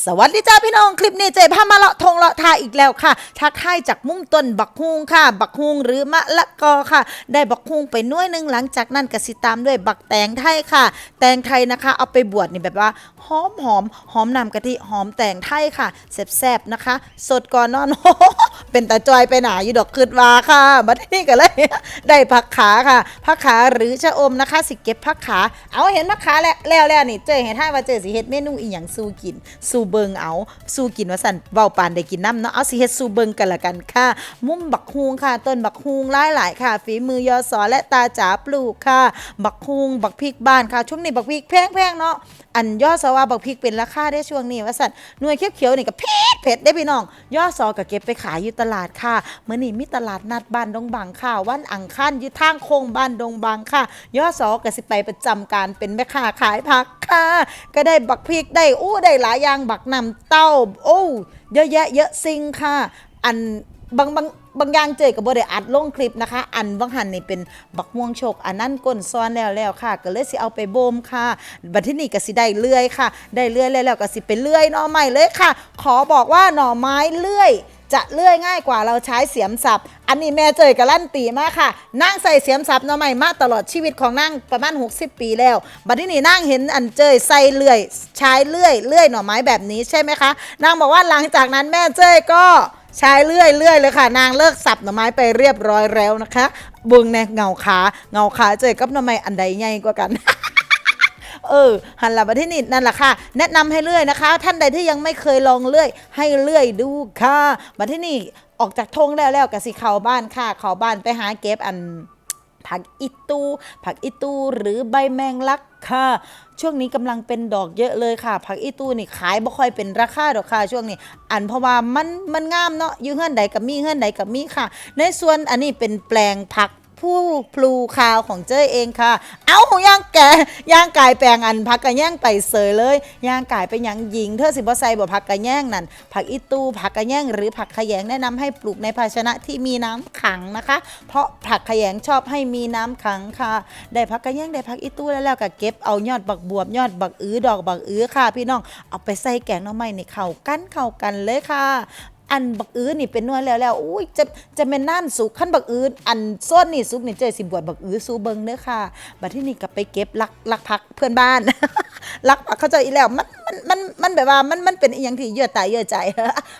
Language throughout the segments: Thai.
สวัสดีจ้าพี่น้องคลิปนี้เจพามาเลาะทงเลาะทาอีกแล้วค่ะทักทายจากมุ้งต้นบักฮุงค่ะ บักฮุงหรือมะละกอค่ะ ได้บักฮุงไปน้วยหนึงหลังจากนั้นก็สิตามด้วยบักแตงไทยค่ะ แตงไทยนะคะ เอาไปบวชนี่แบบว่าหอมหอมหอมนำกะทิหอมแตงไทยค่ะแซ่บๆนะคะ สดก่อนนอนเป็นตาจอยไปหนาอยู่ดอกคืดวาค่ะบัดนี้ก็เลยได้ผักขาค่ะผักขาหรือชะอมนะคะ สิเก็บผักขา เอาเห็นผักขาแล้วแล้วนี่เจอเห็นท่าว่าเจอสิเฮ็ดเมนูอีหยังสูกินสูเบิงเอาสูกินว่าสั่นเบาปานได้กินน้ำเนาะเอาสิเฮ็ดสูเบิงกันละกันค่ะ มุมบักฮุงค่ะ ต้นบักฮุงหลายหลายค่ะ ฝีมือยอสอและตาจ๋าปลูกค่ะ บักฮุงบักพริกบ้านค่ะ ช่วงนี้บักพริกแพงๆเนาะอันยอสว่าบักพริกเป็นราคาได้ช่วงนี้ว่าสั่นหน่วยเขียวๆนี่ก็เผ็ดเผ็ดได้พี่น้องยอสอก็เก็บไปขายอยู่ตลาดค่ะเมื่อนี้มีตลาดนัดบ้านดงบังค่ะ วันอังคารอยู่ทางโค้งบ้านดงบังค่ะยอสอก็สิไปประจำการเป็นแม่ค้าขายผัก ค่ะ ก็ได้บักพริกได้อู้ได้หลายอย่างบักนำเต้า โอ้เยอะแยะเยอะซิงค่ะ อันบางบางบางอย่างเจอกับบ่ได้อัดลงคลิปนะคะ อันบางหันนี่เป็นบักม่วงโชกอันนั้นก้นซ้อนแล้วแล้วค่ะ ก็เลยสิเอาไปโบมค่ะ บัดที่นี่ก็สิได้เลื่อยค่ะ ได้เลื่อยแล้วแล้วก็สิเป็นเลื่อยหน่อไม้เลยค่ะ ขอบอกว่าหน่อไม้เลื่อย จะเลื่อยง่ายกว่าเราใช้เสียมสับ อันนี้แม่เจยกับลั่นตีมากค่ะ นั่งใส่เสียมสับหน่อไม้มาตลอดชีวิตของนั่งประมาณ 60 ปีแล้ว บัดนี้นี่นั่งเห็นอันเจยใส่เลื่อยใช้เลื่อยเลื่อยหน่อไม้แบบนี้ใช่ไหมคะนางบอกว่าหลังจากนั้นแม่เจยก็ใช้เลื่อยเลื่อยเลยค่ะ นางเลิกสับหน่อไม้ไปเรียบร้อยแล้วนะคะบึงในเงาขาเงาขาเจยกับหน่อไม้อันใดใหญ่กว่ากัน เออหันหลังมาที่นี่นั่นแหละค่ะ แนะนำให้เลื่อยนะคะ ท่านใดที่ยังไม่เคยลองเลื่อย ให้เลื่อยดูค่ะ มาที่นี่ออกจากทงแล้วแล้วกับสิเข้าบ้านค่ะเข้าบ้านไปหาเก็บอันผักอิตูผักอิตูหรือใบแมงลักค่ะ ช่วงนี้กำลังเป็นดอกเยอะเลยค่ะ ผักอิตูนี่ขายบ่ค่อยเป็นราคาดอกค่ะช่วงนี้ อันเพราะว่ามันมันงามเนาะอยู่เฮือนใดกับมีเฮือนใดกับมีค่ะ ในส่วนอันนี้เป็นแปลงผัก ผู้พลูคาวของเจ้ยเองค่ะ เอาย่างแกย่างกายแปลงอันพักกระแย่งไปเสยเลยย่างกายไปยังหญิงเธอสิบ่ใส่บ่พักกระแย่งนั่นผักอีตูผักกระแย่งหรือผักขยงแนะนำให้ปลูกในภาชนะที่มีน้ำขังนะคะ เพราะผักขยงชอบให้มีน้ำขังค่ะ ได้ผักกระแย่งได้ผักอีตูแล้วแล้วก็เก็บเอายอดบักบวบยอดบักอื้อดอกบักอื้อค่ะ พี่น้องเอาไปใส่แกงน่องไม้ในเข้ากันเข้ากันเลยค่ะ อันบักอื้อนี่เป็นนวลแล้วแล้วอุ้ยจะจะเป็นน่านสุกขั้นบักอื้ออันส้นนี่สุกนี่เจอสิบวชบักอื้อสู้เบิงเด้อค่ะบัดที่นี่กลับไปเก็บลักลักพักเพื่อนบ้าน ลักพักเขาเจออีแล้วมัน มันมันมันแบบว่ามันมันเป็นอย่างที่เยื่อตายเยื่อใจ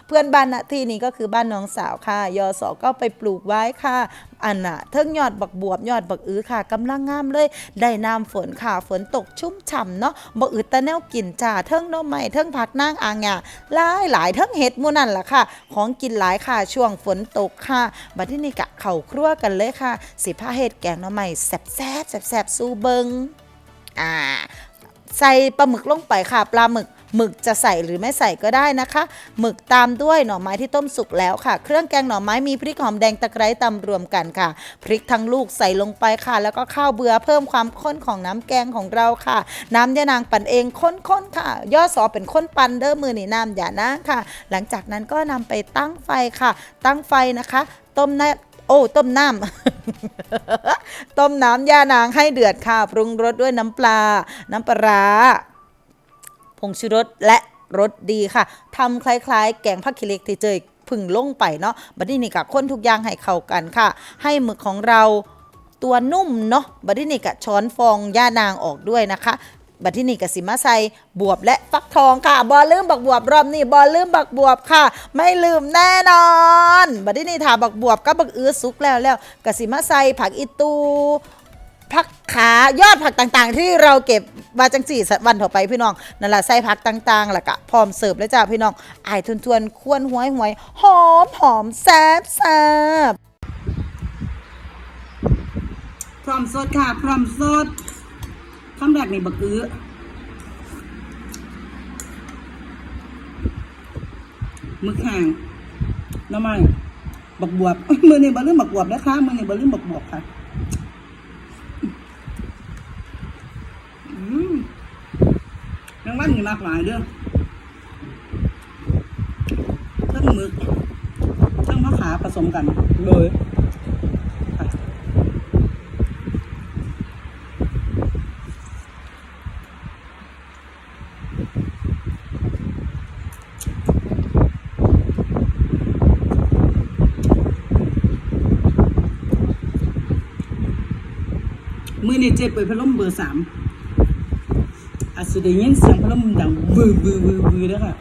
เพื่อนบ้านนะที่นี่ก็คือบ้านน้องสาวค่ะ ยอสอก็ไปปลูกไว้ค่ะ อันน่ะเทิงยอดบักบวบยอดบักอื้อค่ะกำลังงามเลย ได้น้ำฝนค่ะฝนตกชุ่มฉ่ำเนาะบักอื้อตะแนวกินจ่าเทิงน้อไม้เทิงผักนางอ่างอะหลายหลายเทิงเห็ดมูนั่นล่ะค่ะ ของกินหลายค่ะช่วงฝนตกค่ะบัดที่นี่กะเข่าครัวกันเลยค่ะ สิผ้าเห็ดแกงน้อไม้แซ่บแซ่บแซ่บแซ่บสู้เบิงอ่า ใส่ปลาหมึกลงไปค่ะปลาหมึกหมึกจะใส่หรือไม่ใส่ก็ได้นะคะหมึกตามด้วยหน่อไม้ที่ต้มสุกแล้วค่ะ เครื่องแกงหน่อไม้มีพริกหอมแดงตะไคร้ตำรวมกันค่ะ พริกทั้งลูกใส่ลงไปค่ะ แล้วก็ข้าวเบื่อเพิ่มความข้นของน้ำแกงของเราค่ะ น้ำยานางปั่นเองข้นๆค่ะ ย่อสอเป็นข้นปั่นเด้อมือนี่น้ำอย่านะค่ะ หลังจากนั้นก็นำไปตั้งไฟค่ะ ตั้งไฟนะคะ ต้มน้ำโอ้ต้มน้ำ ต้มน้ำย่านางให้เดือดค่ะ ปรุงรสด้วยน้ำปลา น้ำปลาผงชูรสและรสดีค่ะทำคล้าย ๆ แกงผักขี้เหล็กที่เจยพึ่งลงไปเนาะบัดนี้นี่กะคนทุกอย่างให้เข้ากันค่ะ ให้หมึกของเราตัวนุ่มเนาะบัดนี้นี่กะช้อนฟองย่านางออกด้วยนะคะ บัดที่นี่กสิมาใส่บวบและฟักทองค่ะบอลืมบักบวบรอบนี้บอลืมบักบวบค่ะ ไม่ลืมแน่นอนบัดที่นี่ถาบักบวบกับบักอื้อสุกแล้วแล้วกสิมาใส่ผักอีตูผักขายอดผักต่างๆ ที่เราเก็บมาจังสี่วันต่อไปพี่น้องนั่นแหละใส่ผักต่างๆแล้วก็พร้อมเสิร์ฟแล้วจ้าพี่น้องอายทวนๆควรหวยหวยหอมหอมแซ่บแซ่บพร้อมสดค่ะ พร้อมสด คำแรกนี่บักอื้อมึกห่างน้ำมันบักบวบมือนี่บลืมบักบวบนะคะมือนี่บลืมบักบวบค่ะอืมแมงวันนี่มากหลายเด้อเครื่องมึกเครื่องมะขาผสมกันเลยค่ะ อ มือนี่เจ๊เปิดพัดลมเบอร์สามอาจจะได้ยินเสียงพัดลมดังวือวือวือวือแล้วค่ะ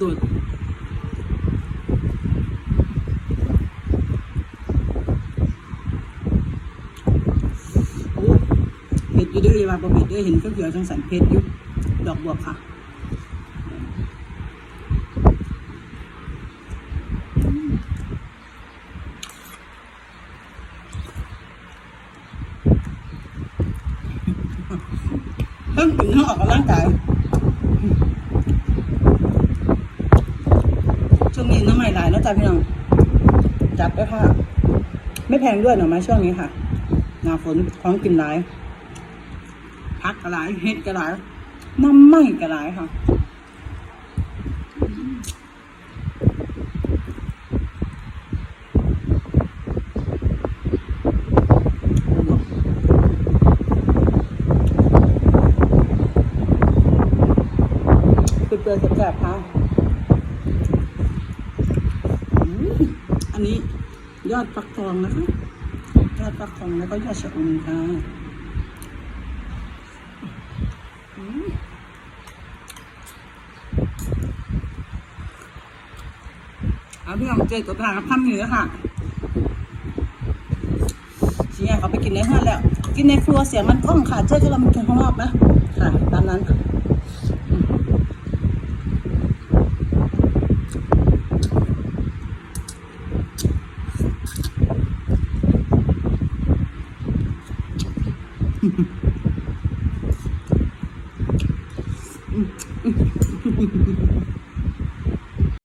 ตัวโอ้เบ่เด้เลยว่าบ่เผ็ดเด้เห็นก็เขียวๆจังสันเผ็ดอยู่ดอกบวบค่ะต้องถึงต้องออกกำลังกายช่วงนี้น้ำใหม่หลายเนอะจ๊ะพี่น้องจับไปค่ะ ไม่แพงด้วยหน่อไม้ช่วงนี้ค่ะ หนาฝนของกินหลาย พักกระหลายเห็ดกระหลายน้ำไม้กระหลายค่ะเปื่อยๆแสบๆค่ะอันนี้ยอดฟักทองนะคะ ยอดฟักทองแล้วก็ยอดชะอมค่ะอืม เอาพี่น้องเจ๊ตัวทางกับข้ามเหนือค่ะชี้เขาไปกินในห้างแล้ว กินในครัวเสียงมันก้องค่ะ เจ๊ก็เรามากินข้างนอกนะค่ะตามนั้นอ